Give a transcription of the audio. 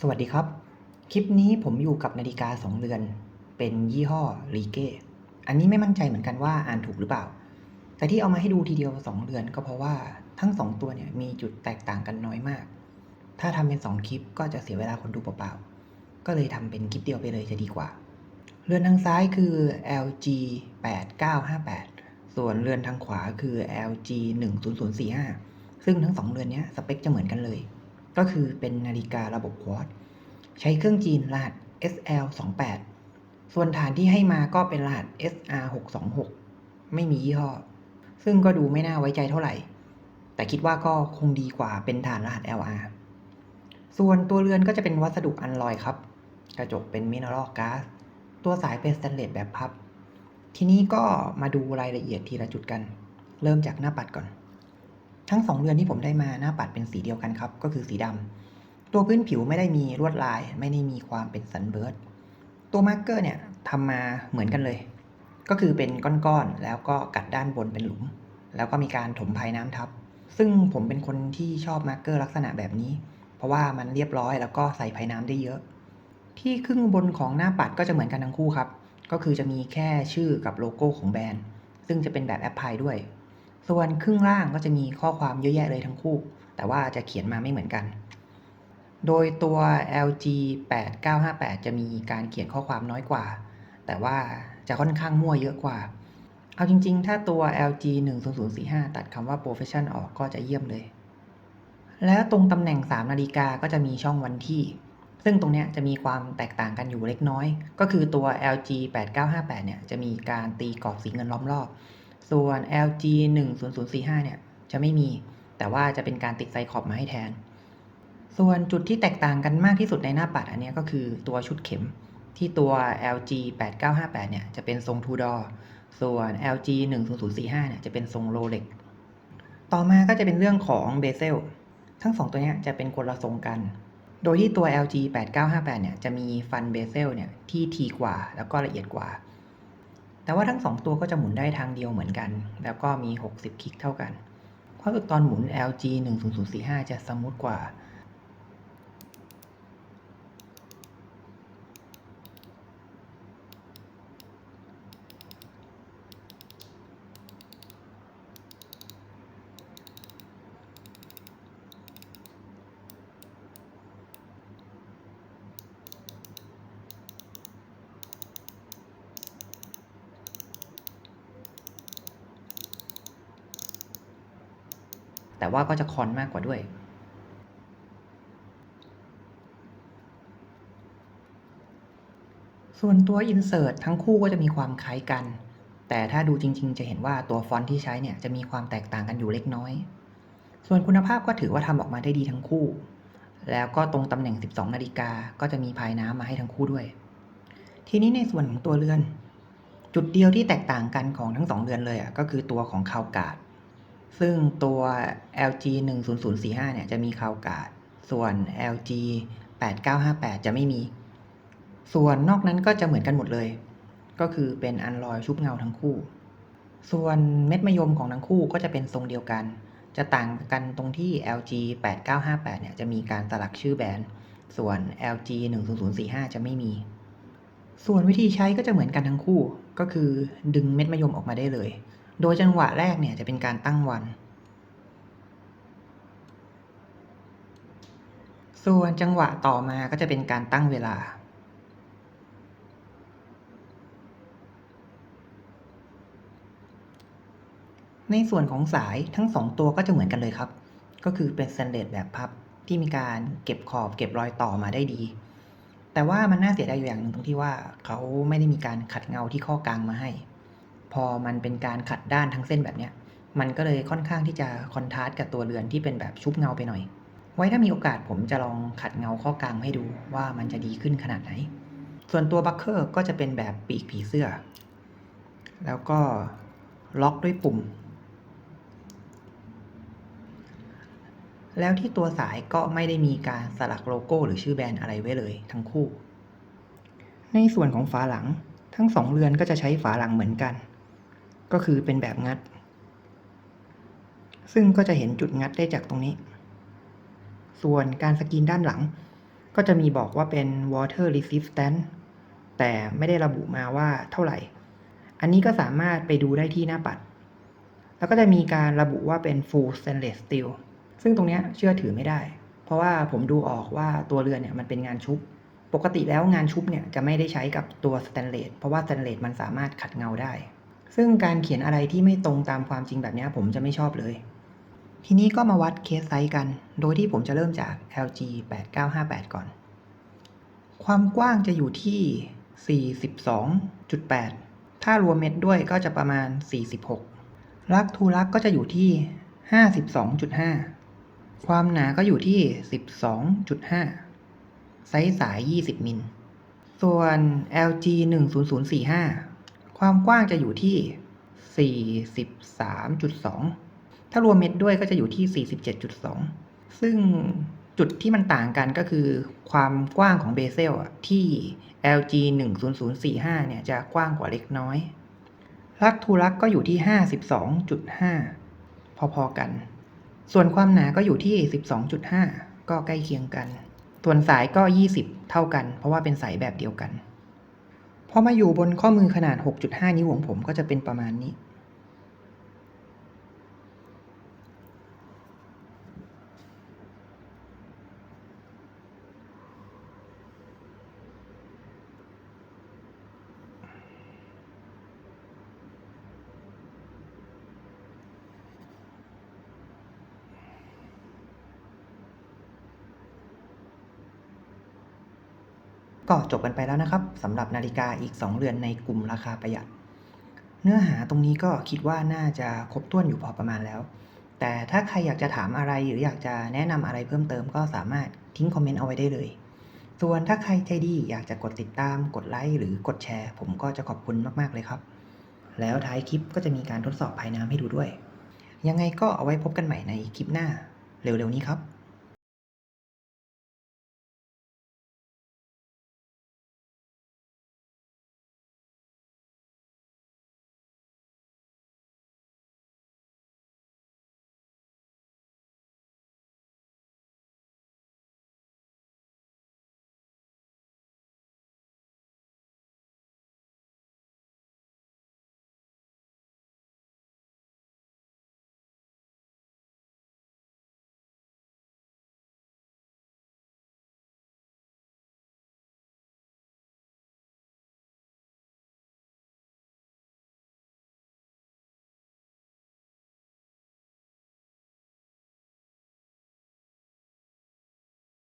สวัสดีครับ คลิปนี้ผมอยู่กับนาฬิกาสองเรือน เป็นยี่ห้อลีเก้อันนี้ไม่มั่นใจเหมือนกันว่าอ่านถูกหรือเปล่า แต่ที่เอามาให้ดูทีเดียวสองเรือนก็เพราะว่าทั้งสองตัวเนี่ยมีจุดแตกต่างกันน้อยมาก ถ้าทำเป็นสองคลิปก็จะเสียเวลาคนดูเปล่าๆ ก็เลยทำเป็นคลิปเดียวไปเลยจะดีกว่า เรือนทางซ้ายคือ LG 8958 ส่วนเรือนทางขวาคือ LG 10045 ซึ่งทั้งสองเรือนเนี้ยสเปคจะเหมือนกันเลย ก็คือเป็นนาฬิการะบบควอตใช้เครื่องจีนรหัส SL 28 ส่วนฐานที่ให้มาก็เป็นรหัส SR 626 ไม่มียี่ห้อ ซึ่งก็ดูไม่น่าไว้ใจเท่าไหร่ แต่คิดว่าก็คงดีกว่าเป็นฐานรหัส LR ส่วนตัวเรือนก็จะเป็นวัสดุอัลลอยครับ กระจกเป็นมิน e ร a ลก๊าซตัวสายเป็นสแตนเลสแบบพับ ทีนี้ก็มาดูรายละเอียดทีละจุดกัน เริ่มจากหน้าปัดก่อน ทั้งสองเรือนที่ผมได้มาหน้าปัดเป็นสีเดียวกันครับ ก็คือสีดำตัวพื้นผิวไม่ได้มีลวดลาย ไม่ได้มีความเป็นสันเบิร์ดตัวมาร์กเกอร์เนี่ยทำมาเหมือนกันเลย ก็คือเป็นก้อนๆแล้วก็กัดด้านบนเป็นหลุม แล้วก็มีการถมภายน้ำทับ ซึ่งผมเป็นคนที่ชอบมาร์กเกอร์ลักษณะแบบนี้ เพราะว่ามันเรียบร้อยแล้วก็ใส่ภายน้ำได้เยอะ ที่ครึ่งบนของหน้าปัดก็จะเหมือนกันทั้งคู่ครับ ก็คือจะมีแค่ชื่อกับโลโก้ของแบรนด์ ซึ่งจะเป็นแบบแอปพลายด้วย ส่วนครึ่งล่างก็จะมีข้อความเยอะแยะเลยทั้งคู่ แต่ว่าจะเขียนมาไม่เหมือนกัน โดยตัว LG 8958 จะมีการเขียนข้อความน้อยกว่า แต่ว่าจะค่อนข้างมั่วเยอะกว่า เอาจริงๆ ถ้าตัว LG 10045 ตัดคำว่า profession ออกก็จะเยี่ยมเลย แล้วตรงตำแหน่ง 3 นาฬิกาก็จะมีช่องวันที่ ซึ่งตรงนี้จะมีความแตกต่างกันอยู่เล็กน้อย ก็คือตัว LG 8958 เนี่ยจะมีการตีกรอบสีเงินล้อมรอบ ส่วน LG 10045 เนี่ย จะไม่มี แต่ว่าจะเป็นการติดไซคอบมาให้แทน ส่วนจุดที่แตกต่างกันมากที่สุดในหน้าปัดอันนี้ก็คือตัวชุดเข็มที่ตัว LG 8958 เนี่ย จะเป็นทรงทูดอส่วน LG 10045 เนี่ย จะเป็นทรงโรเล็ก ต่อมาก็จะเป็นเรื่องของเบเซล ทั้งสองตัวนี้จะเป็นคนละทรงกัน โดยที่ตัว LG 8958 เนี่ย จะมีฟันเบเซล เนี่ย ที่ทีกว่าแล้วก็ละเอียดกว่า แต่ว่าทั้งสองตัวก็จะหมุนได้ทางเดียวเหมือนกัน แล้วก็มี 60 คลิกเท่ากันเพราะตอนหมุน LG 10045 จะสมูทกว่า แต่ว่าก็จะคอนมากกว่าด้วย ส่วนตัว Insert ทั้งคู่ก็จะมีความคล้ายกัน แต่ถ้าดูจริง ๆ จะเห็นว่าตัวฟอนต์ที่ใช้เนี่ยจะมีความแตกต่างกันอยู่เล็กน้อย ส่วนคุณภาพก็ถือว่าทำออกมาได้ดีทั้งคู่ แล้วก็ตรงตำแหน่ง 12 นาฬิกาก็จะมีภายน้ำมาให้ทั้งคู่ด้วย ทีนี้ในส่วนของตัวเรือน จุดเดียวที่แตกต่างกันของทั้งสองเรือนเลยอะก็คือตัวของคาวกาด ซึ่งตัว LG 10045 เนี่ยจะมีคาวกาดส่วน LG 8958 จะไม่มี ส่วนนอกนั้นก็จะเหมือนกันหมดเลย ก็คือเป็นอันลอยชุบเงาทั้งคู่ ส่วนเม็ดมะยมของทั้งคู่ก็จะเป็นทรงเดียวกัน จะต่างกันตรงที่ LG 8958 เนี่ยจะมีการสลักชื่อแบรนด์ ส่วน LG 10045 จะไม่มี ส่วนวิธีใช้ก็จะเหมือนกันทั้งคู่ ก็คือดึงเม็ดมะยมออกมาได้เลย โดยจังหวะแรกเนี่ยจะเป็นการตั้งวัน ส่วนจังหวะต่อมาก็จะเป็นการตั้งเวลา ในส่วนของสายทั้งสองตัวก็จะเหมือนกันเลยครับ ก็คือเป็นสแตนเลสแบบพับที่มีการเก็บขอบเก็บรอยต่อมาได้ดี แต่ว่ามันน่าเสียดายอย่างหนึ่งตรงที่ว่าเขาไม่ได้มีการขัดเงาที่ข้อกลางมาให้ พอมันเป็นการขัดด้านทั้งเส้นแบบเนี้ยมันก็เลยค่อนข้างที่จะคอนทราสต์กับตัวเรือนที่เป็นแบบชุบเงาไปหน่อย ไว้ถ้ามีโอกาสผมจะลองขัดเงาข้อกลางให้ดูว่ามันจะดีขึ้นขนาดไหน ส่วนตัวบัคเคอร์ก็จะเป็นแบบปีกผีเสื้อ แล้วก็ล็อกด้วยปุ่ม แล้วที่ตัวสายก็ไม่ได้มีการสลักโลโก้ หรือชื่อแบรนด์อะไรไว้เลยทั้งคู่ ในส่วนของฝาหลังทั้งสองเรือนก็จะใช้ฝาหลังเหมือนกัน ก็คือเป็นแบบงัด ซึ่งก็จะเห็นจุดงัดได้จากตรงนี้ ส่วนการสกรีนด้านหลัง ก็จะมีบอกว่าเป็น water resistant แต่ไม่ได้ระบุมาว่าเท่าไหร่ อันนี้ก็สามารถไปดูได้ที่หน้าปัด แล้วก็จะมีการระบุว่าเป็น full stainless steel ซึ่งตรงนี้เชื่อถือไม่ได้ เพราะว่าผมดูออกว่าตัวเรือนเนี่ยมันเป็นงานชุบ ปกติแล้วงานชุบเนี่ยจะไม่ได้ใช้กับตัวสแตนเลส เพราะว่าสแตนเลสมันสามารถขัดเงาได้ ซึ่งการเขียนอะไรที่ไม่ตรงตามความจริงแบบนี้ผมจะไม่ชอบเลย ทีนี้ก็มาวัดเคสไซส์กัน โดยที่ผมจะเริ่มจาก LG 8958 ก่อน ความกว้างจะอยู่ที่ 42.8 ถ้ารวมเม็ดด้วยก็จะประมาณ 46 ลักทูลักก็จะอยู่ที่ 52.5 ความหนาก็อยู่ที่ 12.5 ไซส์สาย 20 มิล ส่วน LG 10045 ความกว้างจะอยู่ที่ 43.2 ถ้ารวมเม็ดด้วยก็จะอยู่ที่ 47.2 ซึ่งจุดที่มันต่างกันก็คือความกว้างของเบเซลอะที่ LG 10045 เนี่ยจะกว้างกว่าเล็กน้อย ลักทูลักก็อยู่ที่ 52.5 พอๆกัน ส่วนความหนาก็อยู่ที่ 12.5 ก็ใกล้เคียงกัน ส่วนสายก็ 20 เท่ากัน เพราะว่าเป็นสายแบบเดียวกัน พอมาอยู่บนข้อมือขนาด 6.5 นิ้วของผมก็จะเป็นประมาณนี้ ก็จบกันไปแล้วนะครับสำหรับนาฬิกาอีก 2 เรือนในกลุ่มราคาประหยัด เนื้อหาตรงนี้ก็คิดว่าน่าจะครบถ้วนอยู่พอประมาณแล้ว แต่ถ้าใครอยากจะถามอะไรหรืออยากจะแนะนำอะไรเพิ่มเติมก็สามารถทิ้งคอมเมนต์เอาไว้ได้เลย ส่วนถ้าใครใจดีอยากจะกดติดตาม กดไลค์หรือกดแชร์ ผมก็จะขอบคุณมากๆเลยครับ แล้วท้ายคลิปก็จะมีการทดสอบภายน้ำให้ดูด้วย ยังไงก็เอาไว้พบกันใหม่ในคลิปหน้า เร็วๆนี้ครับ